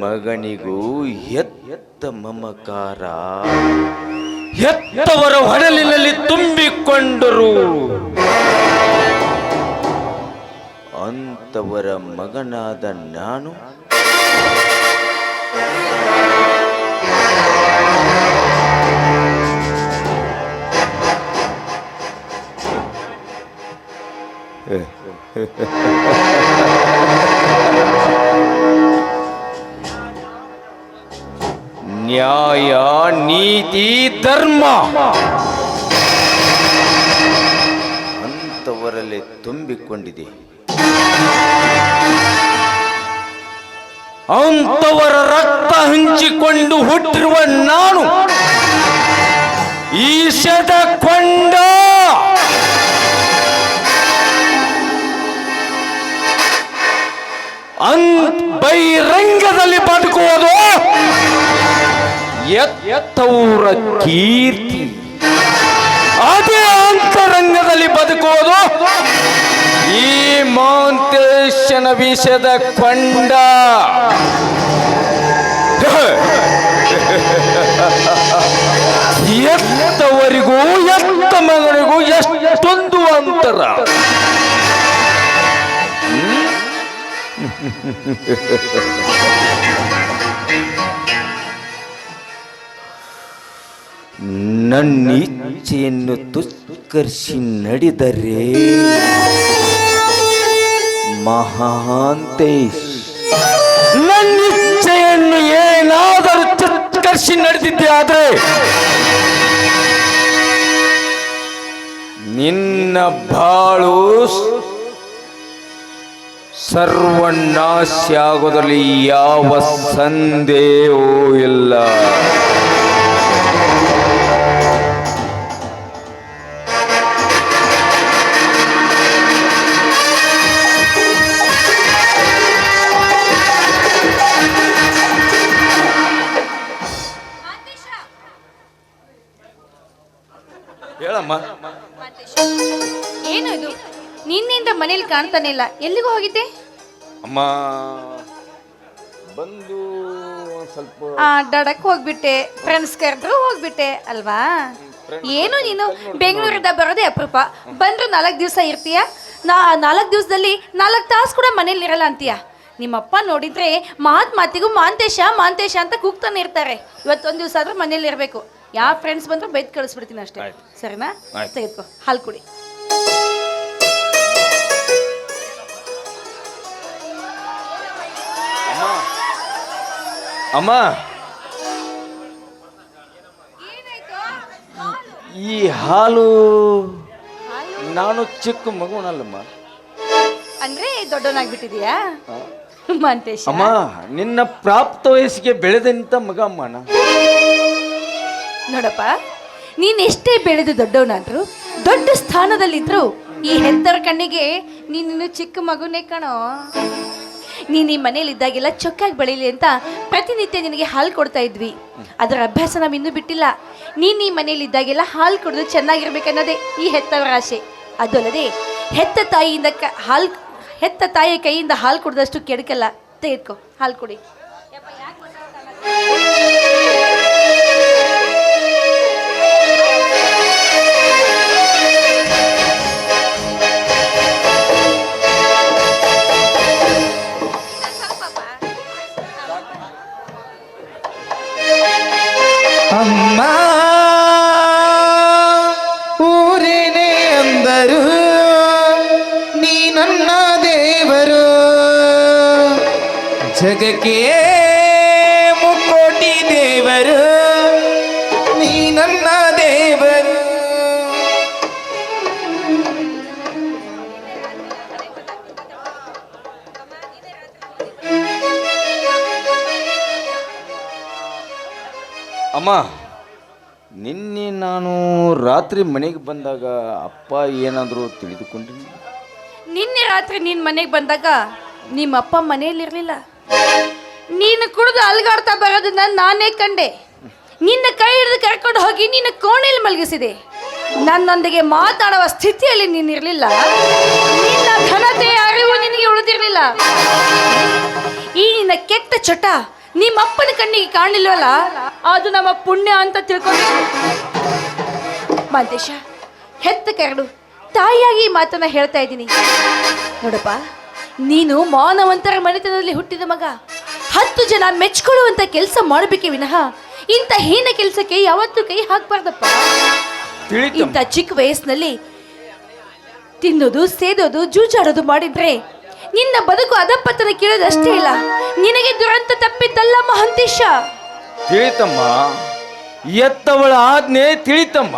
ಮಗನಿಗೂ ಎತ್ತ ಮಮಕಾರ. ಎತ್ತವರ ಹೊಡಲಿನಲ್ಲಿ ತುಂಬಿಕೊಂಡರು. ಅಂತವರ ಮಗನಾದ ನಾನು. ನ್ಯಾಯ ನೀತಿ ಧರ್ಮ. ಅಂತವರಲ್ಲಿ ತುಂಬಿಕೊಂಡಿದೆ. ಅಂತವರ ರಕ್ತ ಹಂಚಿಕೊಂಡು ಹುಟ್ಟಿರುವ ನಾನು ಈಶದ ಕೊಂಡ. ಅಂತ್ ಬೈರಂಗದಲ್ಲಿ ಬದುಕುವುದು ಎತ್ತವರ ಕೀರ್ತಿ. ಅದೇ ಅಂತರಂಗದಲ್ಲಿ ಬದುಕುವುದು ಈ ಮಾಂತೇಶನ ವಿಷದ ಕೊಂಡ. ಎತ್ತವರಿಗೂ ಎತ್ತ ಮಗನಿಗೂ ಎಷ್ಟೊಂದು ಅಂತರ. ನನ್ನ ಇಚ್ಛೆಯನ್ನು ತುತ್ಕರಿಸಿ ನಡೆದರೆ ಮಹಾಂತೇಶ್ ನನ್ನ ಇಚ್ಛೆಯನ್ನು ಏನಾದರೂ ತುತ್ಕರಿಸಿ ನಡೆದಿದ್ದೆ ಆದರೆ ನಿನ್ನ ಬಾಳು ಸರ್ವನಾಶ ಆಗೋದ್ರಲ್ಲಿ ಯಾವ ಸಂದೇಹವೂ ಇಲ್ಲ. ಕಾಣ್ತಾನೆ ಇಲ್ಲ ಎಲ್ಲಿಗೂ ಹೋಗಿದ್ದೆ? ಅಮ್ಮ ಬಂದು ಸ್ವಲ್ಪ ಆ ಡಡಕ್ ಹೋಗ್ಬಿಟ್ಟೆ. ಫ್ರೆಂಡ್ಸ್ ಕರೆದ್ರು ಹೋಗ್ಬಿಟ್ಟೆ ಅಲ್ವಾ? ಏನು ನೀನು ಬೆಂಗಳೂರಿಂದ ಬರೋದೇ ಅಪರೂಪ. ಬಂದ್ರು ನಾಲ್ಕು ದಿವಸ ಇರ್ತೀಯ? ನಾ ನಾಲ್ಕು ದಿವಸದಲ್ಲಿ ನಾಲ್ಕು ತಾಸು ಕೂಡ ಮನೇಲಿ ಇರಲ್ಲ ಅಂತೀಯ? ನಿಮ್ಮಪ್ಪ ನೋಡಿದ್ರೆ ಮಾತ್ ಮಾತಿಗೂ ಮಾಂತೇಶ ಮಾಂತೇಶ ಅಂತ ಕೂಗ್ತಾನೆ ಇರ್ತಾರೆ. ಇವತ್ತೊಂದು ದಿವಸ ಆದ್ರೂ ಮನೇಲಿ ಇರಬೇಕು. ಯಾವ ಫ್ರೆಂಡ್ಸ್ ಬಂದ್ರು ಬೈದ್ ಕಳಿಸ್ಬಿಡ್ತೀನಿ ಅಷ್ಟೇ. ಸರಿನಾ. ತೆಗೆದುಕೋ. ಹಾಲು ಕುಡಿ. ಅಮ್ಮ. ಈ ಹಾಲು ನಾನು ಚಿಕ್ಕ ಮಗುನಲ್ಲಮ್ಮ ಅಂದ್ರೆ ದೊಡ್ಡವನಾಗ್ಬಿಟ್ಟಿದೀಯಾ? ಮಾಂತೇಶ. ಅಮ್ಮ ನಿನ್ನ ಪ್ರಾಪ್ತ ವಯಸ್ಸಿಗೆ ಬೆಳೆದಂತ ಮಗ ಅಮ್ಮ ನಾ. ನೋಡಪ್ಪ ನೀನ್ ಎಷ್ಟೇ ಬೆಳೆದು ದೊಡ್ಡವನಾದ್ರು ದೊಡ್ಡ ಸ್ಥಾನದಲ್ಲಿದ್ರು ಈ ಹೆತ್ತರ ಕಣ್ಣಿಗೆ ನೀನಿನ್ನು ಚಿಕ್ಕ ಮಗುನೇ ಕಣೋ. ನೀನ್ ಈ ಮನೇಲಿ ಇದ್ದಾಗೆಲ್ಲ ಚೊಕ್ಕಾಗಿ ಬೆಳೀಲಿ ಅಂತ ಪ್ರತಿನಿತ್ಯ ನಿನಗೆ ಹಾಲು ಕೊಡ್ತಾ ಇದ್ವಿ. ಅದರ ಅಭ್ಯಾಸ ನಾವು ಇನ್ನೂ ಬಿಟ್ಟಿಲ್ಲ. ನೀ ಈ ಮನೇಲಿ ಇದ್ದಾಗೆಲ್ಲ ಹಾಲು ಕುಡಿದು ಚೆನ್ನಾಗಿರ್ಬೇಕನ್ನೋದೇ ಈ ಹೆತ್ತವರ ಆಸೆ. ಅದಲ್ಲದೆ ಹೆತ್ತ ತಾಯಿಯಿಂದ ಕ, ಹಾಲು, ಹೆತ್ತ ತಾಯಿಯ ಕೈಯಿಂದ ಹಾಲು ಕುಡಿದಷ್ಟು ಕೆಡಕಲ್ಲ. ತೆಗೆದುಕೋ, ಹಾಲು ಕುಡಿ. ಅಮ್ಮ ಅಮ್ಮ, ನಿನ್ನೆ ನಾನು ರಾತ್ರಿ ಮನೆಗೆ ಬಂದಾಗ ಅಪ್ಪ ಏನಾದರೂ ತಿಳಿದುಕೊಂಡಿನಿ ನಿನ್ನೆ ರಾತ್ರಿ ನಿನ್ನ ಮನೆಗೆ ಬಂದಾಗ ನಿಮ್ಮ ಅಪ್ಪ ಮನೆಯಲ್ಲಿರಲಿಲ್ಲ. ನೀನು ಕುಡಿದು ಅಲ್ಗಾಡ್ತಾ ಬರೋದನ್ನ ನಾನೇ ಕಂಡೆ. ನಿನ್ನ ಕೈ ಹಿಡಿದು ಕರ್ಕೊಂಡು ಹೋಗಿ ನಿನ್ನ ಕೋಣೆಯಲ್ಲಿ ಮಲಗಿಸಿದೆ. ನನ್ನೊಂದಿಗೆ ಮಾತಾಡುವ ಸ್ಥಿತಿಯಲ್ಲಿ ನೀನಿರಲಿಲ್ಲ. ನಿನ್ನ ಘನತೆ ಅರಿವು ನಿನಗೆ ಉಳಿದಿರಲಿಲ್ಲ. ಈ ನಿನ್ನ ಕೆಟ್ಟ ಚಟ ನಿಮ್ಮಪ್ಪನ ಕಣ್ಣಿಗೆ ಕಾಣಲಿಲ್ವಲ್ಲ? ಅದು ನಮ್ಮ ಪುಣ್ಯ ಅಂತ ತಿಳ್ಕೊಂಡು. ಮಾಂತೇಶ ಹೆತ್ತ ಕರಡು ತಾಯಿಯಾಗಿ ಈ ಮಾತನ್ನ ಹೇಳ್ತಾ ಇದ್ದೀನಿ. ನೋಡಪ್ಪ ನೀನು ಮಾನವಂತರ ಮನೆತನದಲ್ಲಿ ಹುಟ್ಟಿದ ಮಗ. ಹತ್ತು ಜನ ಮೆಚ್ಕೊಳ್ಳುವಂತ ಕೆಲಸ ಮಾಡಬೇಕೆ ವಿನಃ ಇಂಥ ಹೀನ ಕೆಲಸಕ್ಕೆ ಯಾವತ್ತೂ ಕೈ ಹಾಕ್ಬಾರ್ದಪ್ಪ. ಇಂಥ ಚಿಕ್ಕ ವಯಸ್ಸಿನಲ್ಲಿ ತಿನ್ನೋದು ಸೇದೋದು ಜೂಜಾಡೋದು ಮಾಡಿದ್ರೆ ನಿನ್ನ ಬದುಕು ಅದಪ್ಪತನ ಕೇಳೋದಷ್ಟೇ ಇಲ್ಲ. ನಿನಗೆ ದುರಂತ ತಪ್ಪಿದ್ದಲ್ಲ ಮಹಂತೇಶ. ತಿಳಿತಮ್ಮ ಎತ್ತವಳ ಆಜ್ಞೆ ತಿಳಿತಮ್ಮ.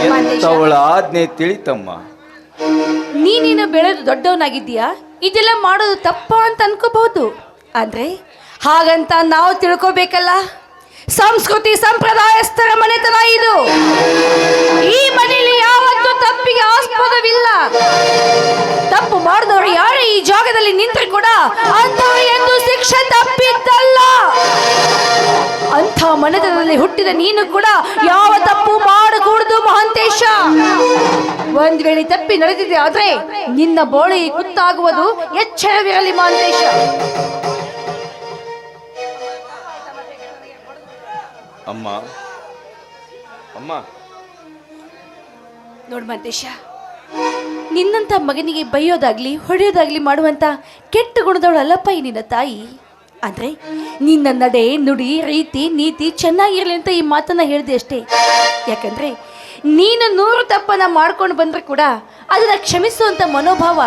ಎತ್ತವಳ ಆಜ್ಞೆ ತಿಳಿತಮ್ಮ. ನೀನೇನು ಬೆಳೆದು ದೊಡ್ಡವನಾಗಿದ್ದೀಯಾ? ಇದೆಲ್ಲ ಮಾಡೋದು ತಪ್ಪ ಅಂತ ಅನ್ಕೋಬಹುದು. ಅಂದ್ರೆ ಹಾಗಂತ ನಾವು ತಿಳ್ಕೋಬೇಕಲ್ಲ? ಸಂಸ್ಕೃತಿ ಸಂಪ್ರದಾಯಸ್ಥರ ಮನೆತನ ಇದು. ಈ ಮನೆಯಲ್ಲಿ ಯಾವತ್ತೂ ತಪ್ಪಿಗೆ ಆಸ್ಪದವಿಲ್ಲ. ತಪ್ಪು ಮಾಡಿದವರು ಯಾರು ಈ ಜಾಗದಲ್ಲಿ ನಿಂತರೆ ಕೂಡ ಅಂಥವ್ರು ಎಂದು ಶಿಕ್ಷೆ ತಪ್ಪಿದ್ದಲ್ಲ. ಅಂಥ ಮನೆತನದಲ್ಲಿ ಹುಟ್ಟಿದ ನೀನು ಕೂಡ ಯಾವ ತಪ್ಪು ಮಾಡಕೂಡದು ಮಹಾಂತೇಶ. ಒಂದ್ ವೇಳೆ ತಪ್ಪಿ ನಡೆದಿದೆ ಆದ್ರೆ ನಿನ್ನ ಬೋಳಿ ಕುತ್ತಾಗುವುದು ಎಚ್ಚರವಿರಲಿ ಮಹಾಂತೇಶ. ಅಮ್ಮ. ಅಮ್ಮ. ನೋಡ್ ಮಂತೇಶ, ನಿನ್ನಂತ ಮಗನಿಗೆ ಬೈಯೋದಾಗ್ಲಿ, ಹೊಡೆಯೋದಾಗ್ಲಿ ಮಾಡುವಂತ ಕೆಟ್ಟ ಗುಣದವಳಲ್ಲಪ್ಪ ಈ ನಿನ್ನ ತಾಯಿ. ಅಂದ್ರೆ ನಿನ್ನ ನಡೆ, ನುಡಿ, ರೀತಿ, ನೀತಿ ಚೆನ್ನಾಗಿರ್ಲಿ ಅಂತ ಈ ಮಾತನ್ನ ಹೇಳಿದೆ ಅಷ್ಟೇ. ಯಾಕಂದ್ರೆ ನೀನು ನೂರು ತಪ್ಪನ್ನ ಮಾಡ್ಕೊಂಡು ಬಂದ್ರೆ ಕೂಡ ಅದನ್ನ ಕ್ಷಮಿಸುವಂತ ಮನೋಭಾವ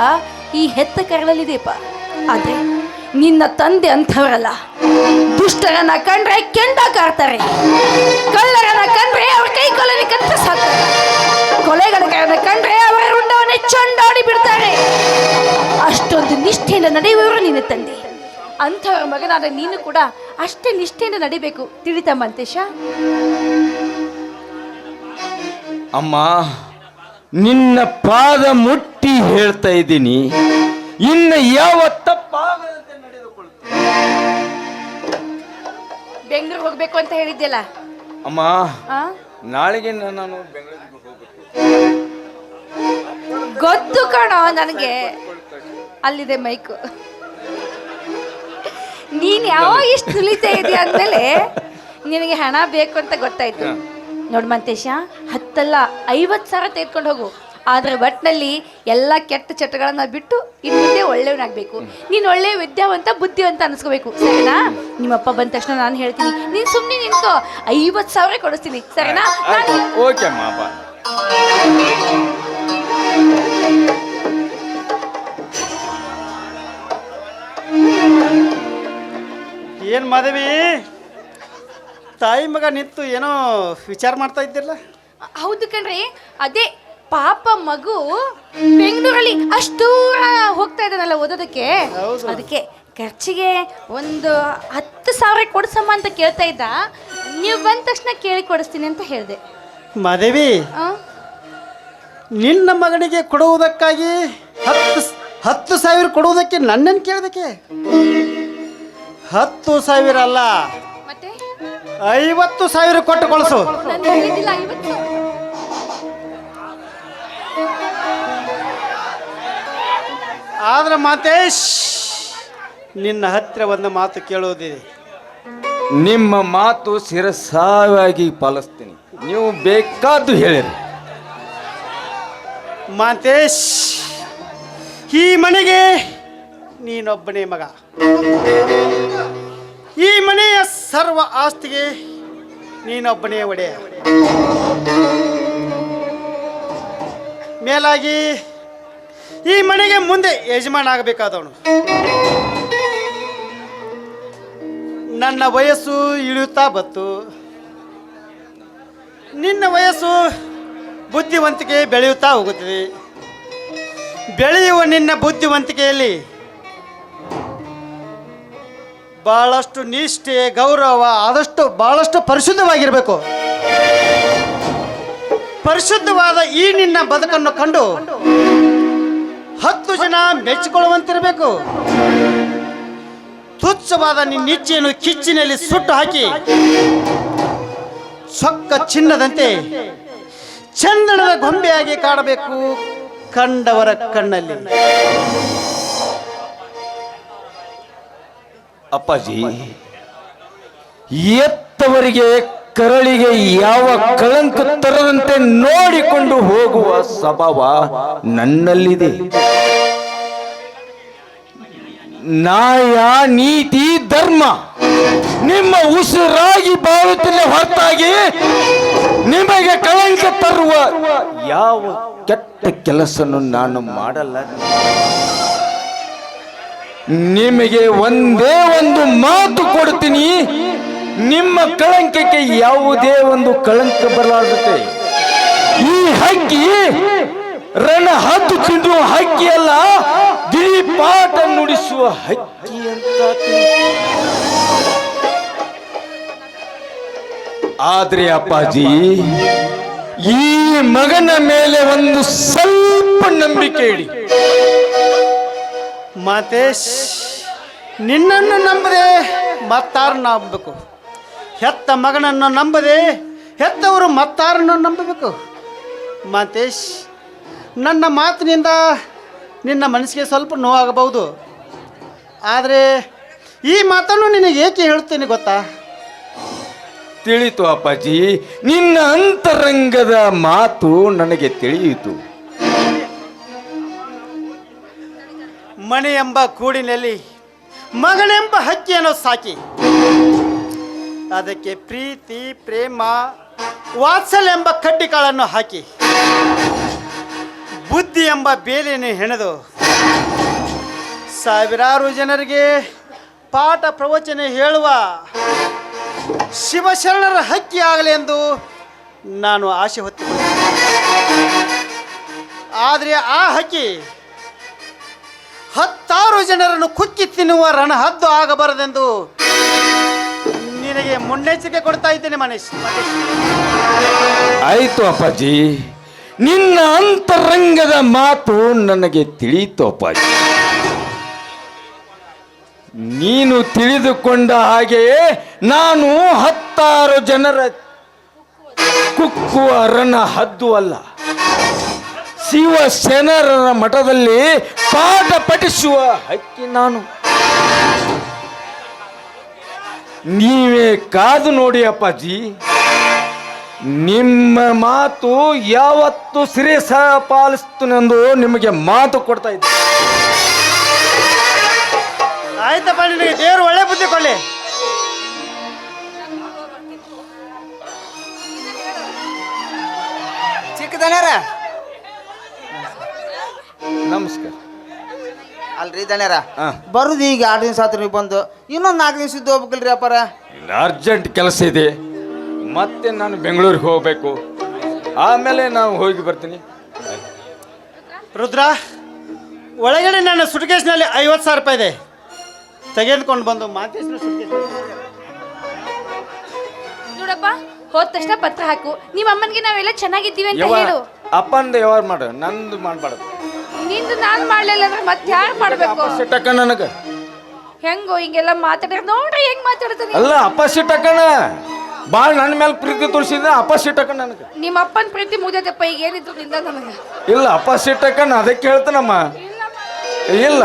ಈ ಹೆತ್ತ ಕರಳಲ್ಲಿದೆಯಪ್ಪ ಆದ್ರೆ ನಿನ್ನ ತಂದೆ ಅಂಥವರಲ್ಲ. ದುಷ್ಟರನ್ನ ಕಂಡ್ರೆ ಕೆಂಡ ಕಾರ್ತಾರೆ ಕಳ್ಳರನ್ನ ಕಂಡ್ರೆ ಅವ್ರ ಕೈ ಕೊಲನಿ ಕತ್ತ ಸಾಕ್ತಾರೆ. ಕೊಲೆಗಡಕರನ್ನ ಕಂಡ್ರೆ ಅವರ ರುಂಡವನ್ನೇ ಚಂಡಾಡಿ ಬಿಡ್ತಾರೆ. ಅಷ್ಟೊಂದು ನಿಷ್ಠೆಯಿಂದ ನಡೆಯುವವರು ನಿನ್ನ ತಂದೆ. ಅಂಥವ್ರ ಮಗನಾದ ನೀನು ಕೂಡ ಅಷ್ಟೇ ನಿಷ್ಠೆಯಿಂದ ನಡಿಬೇಕು. ತಿಳಿತಮ್ಮ ಮಂತೇಶ? ಅಮ್ಮ, ನಿನ್ನ ಪಾದ ಮುಟ್ಟಿ ಹೇಳ್ತಾ ಇದ್ದೀನಿ. ಇನ್ನು ಯಾವ ತಪ್ಪಾಗದಂತೆ ನಡೆದುಕೊಳ್ಳುತ್ತೆ ಬೆಂಗಳೂರು ಹೋಗ್ಬೇಕು ಅಂತ ಹೇಳಿದ್ಯಲ್ಲ? ಅಮ್ಮ ಆ? ನಾಳೆಗೆ ನಾನು ಬೆಂಗಳೂರಿಗೆ ಹೋಗ್ಬೇಕು. ಗೊತ್ತು ಕಣೋ ನನಗೆ. ಅಲ್ಲಿದೆ ಮೈಕು ನೀನ್ ಯಾವಾಗ ಇಷ್ಟು ತುಳಿತಾ ಇದೆಯಾ ಅಂದಮೇಲೆ ನಿನಗೆ ಹಣ ಬೇಕು ಅಂತ ಗೊತ್ತಾಯ್ತು. ನೋಡ್ ಮಂತೇಶ ಹತ್ತಲ್ಲ ಐವತ್ ಸಾವಿರ ತೆಗೆದ್ಕೊಂಡು ಹೋಗು. ಆದ್ರೆ ಒಟ್ಟಿನಲ್ಲಿ ಎಲ್ಲ ಕೆಟ್ಟ ಚಟಗಳನ್ನು ಬಿಟ್ಟು ಇನ್ನು ಮುಂದೆ ಒಳ್ಳೆಯವನಾಗಬೇಕು. ನೀನು ಒಳ್ಳೆಯ ವಿದ್ಯಾವಂತ ಬುದ್ಧಿವಂತ ಅನಿಸ್ಕೋಬೇಕು. ಸರಿನಾ? ನಿಮ್ಮಪ್ಪ ಬಂದ ತಕ್ಷಣ ನಾನು ಹೇಳ್ತೀನಿ. ನೀನು ಸುಮ್ಮನೆ ನಿಂತು ಐವತ್ತು ಸಾವಿರ ಕೊಡಿಸ್ತೀನಿ. ಸರಿನಾ? ನಾನು ಓಕೆ ಅಮ್ಮ ಬಾ. ಏನು ಮಾದೇವಿ ತಾಯಿ ಮಗ ನಿಂತು ಏನೋ ವಿಚಾರ ಮಾಡ್ತಾ ಇದ್ದಿರಲ್ಲ ಹೌದು ಕಣ್ರಿ. ಅದೇ ಪಾಪ ಮಗು ಬೆಂಗಳೂರಲ್ಲಿ ಅಷ್ಟು ದೂರ ಹೋಗ್ತಾ ಇದ್ದಾನಲ್ಲ ಓದೋದಕ್ಕೆ. ಹೌದು. ಅದಕ್ಕೆ ಖರ್ಚಿಗೆ ಒಂದು ಹತ್ತು ಸಾವಿರ ಕೊಡ್ಸಮ್ಮ ಅಂತ ಕೇಳ್ತಾ ಇದ್ದ. ನೀವು ಬಂದ ತಕ್ಷಣ ಕೇಳಿ ಕೊಡಿಸ್ತೀನಿ ಅಂತ ಹೇಳಿದೆ. ಮಾದೇವಿ ನಿನ್ನ ಮಗನಿಗೆ ಕೊಡುವುದಕ್ಕಾಗಿ ಹತ್ತು ಸ- ಹತ್ತು ಸಾವಿರ ಕೊಡುವುದಕ್ಕೆ ನನ್ನನ್ನು ಕೇಳೋದಕ್ಕೆ ಹತ್ತು ಸಾವಿರ ಅಲ್ಲ. ಮತ್ತೆ? ಐವತ್ತು ಸಾವಿರ ಕೊಟ್ಟು ಕಳಿಸು ನಾನು ಹೇಳಿದ್ದಿಲ್ಲ ಐವತ್ತು. ಆದ್ರೆ ಮಾತೇಶ್ ನಿನ್ನ ಹತ್ತಿರ ಒಂದು ಮಾತು ಕೇಳೋದಿದೆ ನಿಮ್ಮ ಮಾತು ಶಿರಸಾವಾಗಿ ಪಾಲಿಸ್ತೀನಿ. ನೀವು ಬೇಕಾದ್ದು ಹೇಳಿರಿ. ಮಾತೇಶ್ ಈ ಮನೆಗೆ ನೀನೊಬ್ಬನೇ ಮಗ. ಈ ಮನೆಯ ಸರ್ವ ಆಸ್ತಿಗೆ ನೀನೊಬ್ಬನೇ ಒಡೆಯ. ಮೇಲಾಗಿ ಈ ಮನೆಗೆ ಮುಂದೆ ಯಜಮಾನ ಆಗಬೇಕಾದವನು ನನ್ನ ವಯಸ್ಸು ಇಳಿಯುತ್ತಾ ಬತ್ತು ನಿನ್ನ ವಯಸ್ಸು ಬುದ್ಧಿವಂತಿಕೆ ಬೆಳೆಯುತ್ತಾ ಹೋಗುತ್ತದೆ. ಬೆಳೆಯುವ ನಿನ್ನ ಬುದ್ಧಿವಂತಿಕೆಯಲ್ಲಿ ಬಹಳಷ್ಟು ನಿಷ್ಠೆ, ಗೌರವ, ಆದಷ್ಟು ಬಹಳಷ್ಟು ಪರಿಶುದ್ಧವಾಗಿರಬೇಕು. ಪರಿಶುದ್ಧವಾದ ಈ ನಿನ್ನ ಬದುಕನ್ನು ಕಂಡು ಹತ್ತು ಜನ ಮೆಚ್ಚಿಕೊಳ್ಳುವಂತಿರಬೇಕು. ತುಚ್ಛವಾದ ನಿಚ್ಚೆಯನ್ನು ಕಿಚ್ಚಿನಲ್ಲಿ ಸುಟ್ಟು ಹಾಕಿ ಸೊಕ್ಕ ಚಿನ್ನದಂತೆ ಚಂದನದ ಗೊಂಬೆಯಾಗಿ ಕಾಡಬೇಕು ಕಂಡವರ ಕಣ್ಣಲ್ಲಿ. ಅಪ್ಪಾಜಿ, ಎತ್ತವರಿಗೆ ಕರಳಿಗೆ ಯಾವ ಕಳಂಕ ತರದಂತೆ ನೋಡಿಕೊಂಡು ಹೋಗುವ ಸ್ವಭಾವ ನನ್ನಲ್ಲಿದೆ. ನ್ಯಾಯ, ನೀತಿ, ಧರ್ಮ ನಿಮ್ಮ ಉಸಿರಾಗಿ ಬಾಳುತ್ತಿಲ್ಲ ಹೊರತಾಗಿ ನಿಮಗೆ ಕಳಂಕ ತರುವ ಯಾವ ಕೆಟ್ಟ ಕೆಲಸನು ನಾನು ಮಾಡಲ್ಲ. ನಿಮಗೆ ಒಂದೇ ಒಂದು ಮಾತು ಕೊಡ್ತೀನಿ. ನಿಮ್ಮ ಕಳಂಕಕ್ಕೆ ಯಾವುದೇ ಒಂದು ಕಳಂಕ ಬರಲಾಗುತ್ತೆ ಈ ಹಕ್ಕಿ ರಣ ಹತ್ತು ತಿಂದು ಹಕ್ಕಿ ಅಲ್ಲ ದಿಪಾಠ ನುಡಿಸುವ ಹಕ್ಕಿ ಅಂತ ಆದ್ರೆ ಅಪ್ಪಾಜಿ, ಈ ಮಗನ ಮೇಲೆ ಒಂದು ಸ್ವಲ್ಪ ನಂಬಿಕೆ ಇಡಿ. ಮಾತೇಶ್, ನಿನ್ನನ್ನು ನಂಬದೆ ಮತ್ತಾರು ನಂಬಬೇಕು. ಹೆತ್ತ ಮಗನನ್ನು ನಂಬದೆ ಹೆತ್ತವರು ಮತ್ತಾರನ್ನು ನಂಬಬೇಕು. ಮಾತೇಶ್ ನನ್ನ ಮಾತಿನಿಂದ ನಿನ್ನ ಮನಸ್ಸಿಗೆ ಸ್ವಲ್ಪ ನೋವಾಗಬಹುದು. ಆದರೆ ಈ ಮಾತನ್ನು ನಿನಗೆ ಏಕೆ ಹೇಳ್ತೇನೆ ಗೊತ್ತಾ? ತಿಳಿತು ಅಪ್ಪಾಜಿ ನಿನ್ನ ಅಂತರಂಗದ ಮಾತು ನನಗೆ ತಿಳಿಯಿತು. ಮನೆ ಎಂಬ ಕೂಡಿನಲ್ಲಿ ಮಗನೆಂಬ ಹಕ್ಕಿಯನ್ನು ಸಾಕಿ. ಅದಕ್ಕೆ ಪ್ರೀತಿ, ಪ್ರೇಮ, ವಾತ್ಸಲ್ಯ ಎಂಬ ಕಡ್ಡಿಕಾಳನ್ನು ಹಾಕಿ, ಬುದ್ಧಿ ಎಂಬ ಬೇಲಿಯನ್ನು ಹೆಣೆದು, ಸಾವಿರಾರು ಜನರಿಗೆ ಪಾಠ ಪ್ರವಚನ ಹೇಳುವ ಶಿವಶರಣರ ಹಕ್ಕಿ ಆಗಲಿ ಎಂದು ನಾನು ಆಸೆ ಹೊತ್ತಿದ್ದೆ ಆದರೆ ಆ ಹಕ್ಕಿ ಹತ್ತಾರು ಜನರನ್ನು ಕುಕ್ಕಿ ತಿನ್ನುವ ರಣಹದ್ದು ಆಗಬಾರದೆಂದು ನಿನಗೆ ಮುನ್ನೆಚ್ಚರಿಕೆ ಕೊಡ್ತಾ ಇದ್ದೇನೆ ಮನೀಶ್. ಆಯ್ತು ಅಪ್ಪಾಜಿ, ನಿನ್ನ ಅಂತರಂಗದ ಮಾತು ನನಗೆ ತಿಳಿಯಿತು ಅಪ್ಪಾಜಿ. ನೀನು ತಿಳಿದುಕೊಂಡ ಹಾಗೆಯೇ ನಾನು ಹತ್ತಾರು ಜನರ ಕುಕ್ಕುವ ಹದ್ದು ಅಲ್ಲ ಶಿವಸೇನರ ಮಠದಲ್ಲಿ ಪಾಠ ಪಠಿಸುವ ಹಕ್ಕಿ ನಾನು. ನೀವೇ ಕಾದು ನೋಡಿ ಅಪ್ಪಾಜಿ ನಿಮ್ಮ ಮಾತು ಯಾವತ್ತು ಸಿರಿಸ ಪಾಲಿಸ್ತನೆಂದು ನಿಮಗೆ ಮಾತು ಕೊಡ್ತಾ ಇದ್ದೆ. ಆಯ್ತಪ್ಪ ನಿನಗೆ ದೇವರು ಒಳ್ಳೆ ಬುದ್ಧಿ ಕೊಳ್ಳಿ ಚಿಕ್ಕದನಾರ. ನಮಸ್ಕಾರ. ಅಲ್ರಿ ದಣ್ಯರ? ಹಾ. ಬರುದು ಈಗ ಆರು ದಿವಸ ಆತ್ರಿ ನೀವು ಬಂದು. ಇನ್ನೊಂದು ನಾಲ್ಕು ದಿವಸ ಇದ್ದು ಹೋಗ್ಬೇಕಲ್ರಿ ಅಪ್ಪಾರ ಇಲ್ಲ ಅರ್ಜೆಂಟ್ ಕೆಲಸ ಇದೆ. ಮತ್ತೆ ನಾನು ಬೆಂಗಳೂರಿಗೆ ಹೋಗಬೇಕು. ಆಮೇಲೆ ನಾವು ಹೋಗಿ ಬರ್ತೀನಿ. ರುದ್ರ ಒಳಗಡೆ ನನ್ನ ಸುಟ್ಕೇಸ್ನಲ್ಲಿ ಐವತ್ತು ಸಾವಿರ ರೂಪಾಯಿ ಇದೆ. ತೆಗೆದುಕೊಂಡು ಬಂದು ಮಾತೇಶ್ನ ಸುಟ್ಕೇಸ್ ನೋಡಪ್ಪ ಹೋದ ತಕ್ಷಣ ಪತ್ರ ಹಾಕು. ನಿಮ್ಮ ಅಮ್ಮನಿಗೆ ನಾವೆಲ್ಲ ಚೆನ್ನಾಗಿದ್ದೀವಿ ಅಂತ ಯವ್ವ ಹೇಳು. ಅಪ್ಪಂದು ವ್ಯವಹಾರ ಮಾಡು ನಂದು ಮಾಡಬಾರ್ದು. ನಿಂದು ನಾನು ಮಾಡ್ಲಿಲ್ಲ ಅಂದ್ರೆ ಮತ್ತೆ ಯಾರು ಮಾಡ್ಬೇಕು? ಸಿಟ್ಟಕ್ಕ ನನಗೆ. ಹೆಂಗೋ ಹಿಂಗೆಲ್ಲ ಮಾತಾಡಿದ್ರೆ ನೋಡ್ರಿ ಹೆಂಗ್ ಮಾತಾಡ್ತಾನೆ. ಅಲ್ಲ ಅಪ್ಪ ಸಿಟ್ಟಕ್ಕನ ಭಾಳ ನನ್ನ ಮೇಲೆ ಪ್ರೀತಿ ತೋರಿಸಿದ್ರೆ ಅಪ್ಪ ಸಿಟ್ಟಕ್ಕ ನನಗೆ. ನಿಮ್ಮ ಅಪ್ಪನ ಪ್ರೀತಿ ಮುಗಿದಪ್ಪ ಈಗ ಏನಿದ್ರು ನಿಂದ ನನಗೆ? ಇಲ್ಲ ಅಪ್ಪ ಸಿಟ್ಟಕ್ಕನ ಅದಕ್ಕೆ ಹೇಳ್ತಾನಮ್ಮ ಇಲ್ಲ.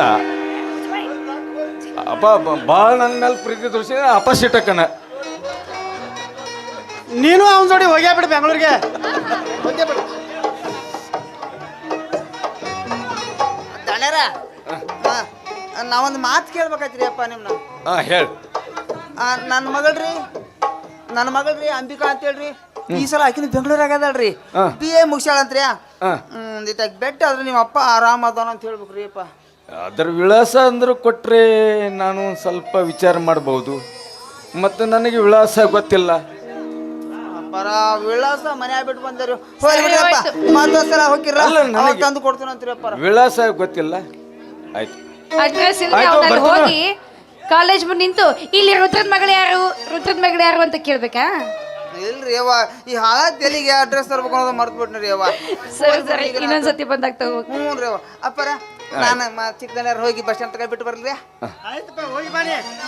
ಅಪ್ಪ ಭಾಳ ನನ್ನ ಮೇಲೆ ಪ್ರೀತಿ ತೋರಿಸಿದ್ರೆ ಅಪ್ಪ ಸಿಟ್ಟಕ್ಕನ ನೀನು ಅವನ ಜೋಡಿ ಹೋಗ್ಯಾ ಬಿಡು ಬೆಂಗಳೂರಿಗೆ. ಹೋಗ್ಯಾ ಬಿಡು ದಣ್ಯಾರ ನಾವೊಂದು ಮಾತು ಕೇಳ್ಬೇಕಾಯ್ತ್ರಿ ಅಪ್ಪ ನಿಮ್ನ. ಹಾಂ ಹೇಳಿ. ನನ್ನ ಮಗಳ್ರಿ ನನ್ನ ಮಗಳ್ರಿ ಅಂಬಿಕಾ ಅಂತ ಹೇಳ್ರಿ ಈ ಸಲ ಆಕಿನ ಬೆಂಗಳೂರಾಗ ಅದಳ್ರಿ. ಬಿ ಎ ಮುಗಿಸ್ಯಾಳಂತ್ರಿ ಒಂದಿಟ್ಟಾಗ ಬೆಟ್ಟ ಆದ್ರೆ ನಿಮ್ಮ ಅಪ್ಪ ಆರಾಮ ಅದಾನ ಅಂತ ಹೇಳ್ಬೇಕ್ರಿ ಅಪ್ಪ ಅದ್ರ ವಿಳಾಸ ಅಂದ್ರೆ ಕೊಟ್ಟರೆ ನಾನು ಸ್ವಲ್ಪ ವಿಚಾರ ಮಾಡ್ಬೋದು. ಮತ್ತು ನನಗೆ ವಿಳಾಸ ಗೊತ್ತಿಲ್ಲ. ಬರ ವಿಳಾಸ ಮನೆ ಬಿಟ್ಟು ಬಂದರು ಹೋಗಿ ಬಿಡ್ರಪ್ಪ ಮತ್ತೊಂದ್ ಸಲ ಹೋಗಿರ ಅಲ್ಲ, ನನಗೆ- ಅವಾಗ ತಂದು ಕೊಡ್ತೀನಿ ಅಪ್ಪ ವಿಳಾಸ ಗೊತ್ತಿಲ್ಲ. ಆಯ್ತು. ಅಡ್ರೆಸ್ ಇಲ್ಲ ಆಯ್ತು, ಅವನಲ್ಲಿ ಬರ್ತೀನೋ? ಹೋಗಿ ಕಾಲೇಜ್ ಬಂದು ನಿಂತು ಇಲ್ಲಿ ರುದ್ರದ್ ಮಗಳು ಯಾರು? ರುದ್ರದ್ ಮಗಳು ಯಾರು ಅಂತ ಕೇಳ್ಬೇಕಾ? ಇಲ್ರಿ ಅವ್ವ ಈ ಹಾಳ ತೆಲಿಗೆ ಅಡ್ರೆಸ್ ತರ್ಬೇಕು ಅನ್ನೋದು ಮರ್ತು ರೀ ಅವ್ವ ಸರಿ ಸರಿ ಇನ್ನೊಂದ್ಸತಿ ಬಂದಾಗ ತಗೋ ಹ್ಞೂ ರೀ ಅವ್ವ ಅಪ್ಪರ ನಾನು ಚಿಕ್ಕದಾರ ಹೋಗಿ ಬಸ್ ಸ್ಟ್ಯಾಂಡ್ ತಗೊಂಡ್ ಬಿಟ್ಟು ಬರ್ಲಿ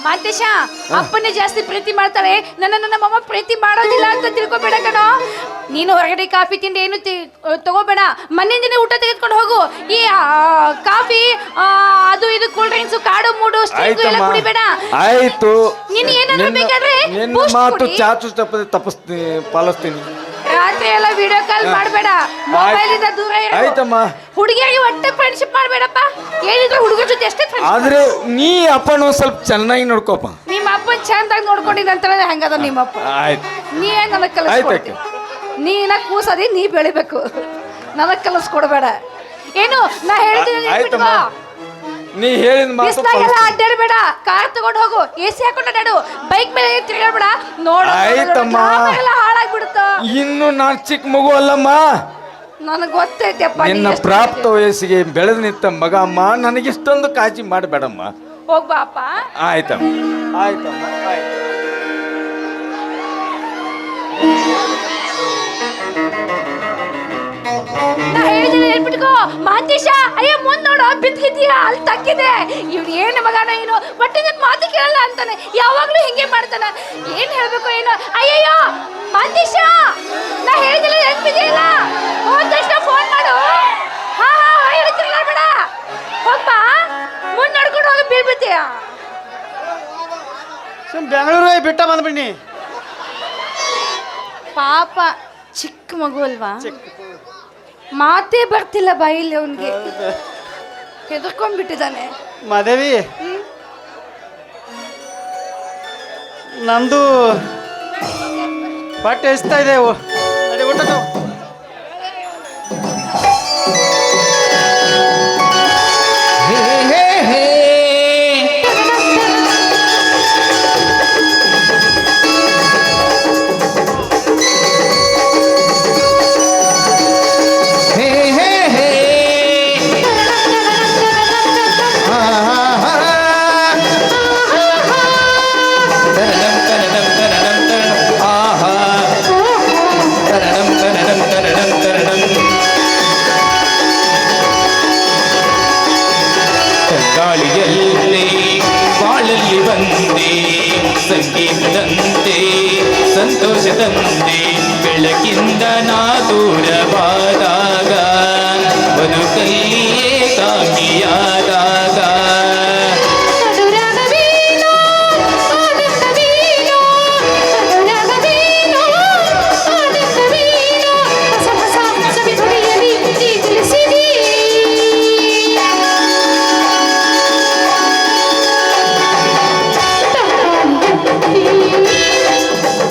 ಮಾಂತೇಶ ಅಪ್ಪನೇ ಜಾಸ್ತಿ ಪ್ರೀತಿ ಮಾಡ್ತಾಳೆ ನನ್ನ ನನ್ನ ಮಮ್ಮ ಪ್ರೀತಿ ಮಾಡೋದಿಲ್ಲ ಅಂತ ತಿಳ್ಕೊಬೇಡ ಕಣೋ. ನೀನು ಹೊರಗಡೆ ಕಾಫಿ ತಿಂಡಿ ಏನು ತಗೋಬೇಡ. ಮನೆಯಿಂದ ದಿನ ಊಟ ತೆಗೆದುಕೊಂಡು ಹೋಗು. ಈ ಕಾಫಿ ಅದು ಇದು ಕೂಲ್ ಡ್ರಿಂಕ್ಸ್ ಕಾಡು ಮೂಡು ಎಲ್ಲ ಕುಡಿಬೇಡ. ಆಯ್ತು. ನೀನು ಏನಾದ್ರು ಬೇಕಾದ್ರೆ ನಿನ್ನ ಮಾತು ಚಾಚು ತಪ್ಪದೆ ತಪ್ಪಿಸ್ತೀನಿ ಪಾಲಿಸ್ತೀನಿ. ರಾತ್ರಿ ಎಲ್ಲ ವಿಡಿಯೋ ಕಾಲ್ ಮಾಡಬೇಡ. ಮೊಬೈಲ್ ಇಂದ ದೂರ ಇರು. ಆಯ್ತಮ್ಮ. ಹುಡುಗಿಯಾಗಿ ಒಟ್ಟೆ ಫ್ರೆಂಡ್ಶಿಪ್ ಮಾಡಬೇಡಪ್ಪ. ಏನಿದ್ರು ಹುಡುಗರ ಜೊತೆ ಎಷ್ಟೇ ಫ್ರೆಂಡ್ಶಿಪ್ ಆದ್ರೆ ನೀ ಅಪ್ಪನ ಸ್ವಲ್ಪ ಚೆನ್ನಾಗಿ ನೋಡ್ಕೋಪ ನಿಮ್ಮ ಅಪ್ಪ ಚಂದಾಗಿ ನೋಡ್ಕೊಂಡಿದ್ದ ಅಂತಾನೆ ಹಂಗದ ನಿಮ್ಮ ಅಪ್ಪ? ಆಯ್ತು. ನೀ ಏನ್ ನನಗೆ ಕಲಿಸ್ಕೊಡ್ತಿ? ನೀನ ಕೂಸದಿ ನೀ ಬೆಳಿಬೇಕು. ನನಗೆ ಕಲಿಸ್ಕೊಡ್ಬೇಡ. ಏನು ನಾ ಹೇಳ್ತೀನಿ ಆಯ್ತಮ್ಮ. ನೀ ಹೇಳಿದ ಮಾತು ಬಿಸ್ಲಾಗೆಲ್ಲ ಅಡ್ಡಾಡಬೇಡ ಕಾರ್ ತಗೊಂಡು ಹೋಗು. ಎಸಿ ಹಾಕೊಂಡು ಅಡ್ಡಾಡು ಬೈಕ್ ಮೇಲೆ ತಿರುಗಾಡಬೇಡ ನೋಡು ಆಯ್ತಮ್ಮ. ಎಲ್ಲ ಹಾಳಾಗ್ಬಿಡುತ್ತ. ಇನ್ನು ನಾನು ಚಿಕ್ಕ ಮಗು ಅಲ್ಲಮ್ಮ. ನನಗೆ ಗೊತ್ತೈತೆಪ್ಪ ನೀ ನಿನ್ನ ಎಷ್ಟು ಪ್ರಾಪ್ತ ವಯಸ್ಸಿಗೆ ಬೆಳೆದು ನಿಂತ ಮಗ ಅಮ್ಮ ನನಗಿಷ್ಟೊಂದು ಕಾಳಜಿ ಮಾಡಬೇಡಮ್ಮ. ಹೋಗ್ಬಾಪ ಅಪ್ಪ. ಆಯ್ತಮ್ಮ. ಆಯ್ತಮ್ಮ ಆಯ್ತು. ನಾ ಹೇಳಿದ್ರೆ ಹೇಳ್ಬಿಟ್ಕೋ. ಮಾಂತೇಶ ಅಯ್ಯ ಮುಂದ್ ನೋಡು ಬಿದ್ದಿದ್ದೀಯ ಅಲ್ಲಿ ತಕ್ಕಿದೆ ಇವ್ನು ಏನು ಮಗನ ಏನು ಬಟ್ ನನ್ ಮಾತು ಕೇಳಲ್ಲ ಅಂತಾನೆ. ಯಾವಾಗಲೂ ಹಿಂಗೆ ಮಾಡ್ತಾನೆ. ಏನು ಹೇಳಬೇಕು ಏನು? ಅಯ್ಯಯ್ಯೋ ಮಾಂತೇಶ ನಾ ಹೇಳಿದಿಲ್ಲ ನೆನ್ಪಿದೆಯಲ್ಲ ಹೋದ ತಕ್ಷಣ ಫೋನ್ ಮಾಡು. ಹಾ ಹಾ ಹೇಳ್ತಿರ್ಲ ಬೇಡ. ಹೋಗ್ಬಾ. ಮುಂದೆ ನಡ್ಕೊಂಡು ಹೋಗಿ ಬೀಳ್ಬಿಡ್ತೀಯ ಸುಮ್ ಬೆಂಗಳೂರು ಬಿಟ್ಟ ಬಂದ್ಬಿಡಿ ಪಾಪ ಚಿಕ್ಕ ಮಗು ಅಲ್ವಾ? ಮಾತೇ ಬರ್ತಿಲ್ಲ ಬಾಯಿಲಿ ಅವನಿಗೆ. ಹೆದರ್ಕೊಂಡ್ಬಿಟ್ಟಿದ್ದಾನೆ. ಮಾದೇವಿ. ನಂದು ಬಟ್ಟೆ ಎಸ್ತಾ ಇದೆ. ಊಟ ಗಾಳಿಯಲ್ಲಿ ಬಾಳಲ್ಲಿ ಬಂದೆ ಸಂಗೀತದಂತೆ ಸಂತೋಷದಂತೆ ಬೆಳಕಿಂದ ನಾ ದೂರವಾದಾಗ ಬದುಕಲ್ಲಿಯೇ ಕಾಮಿಯಾದ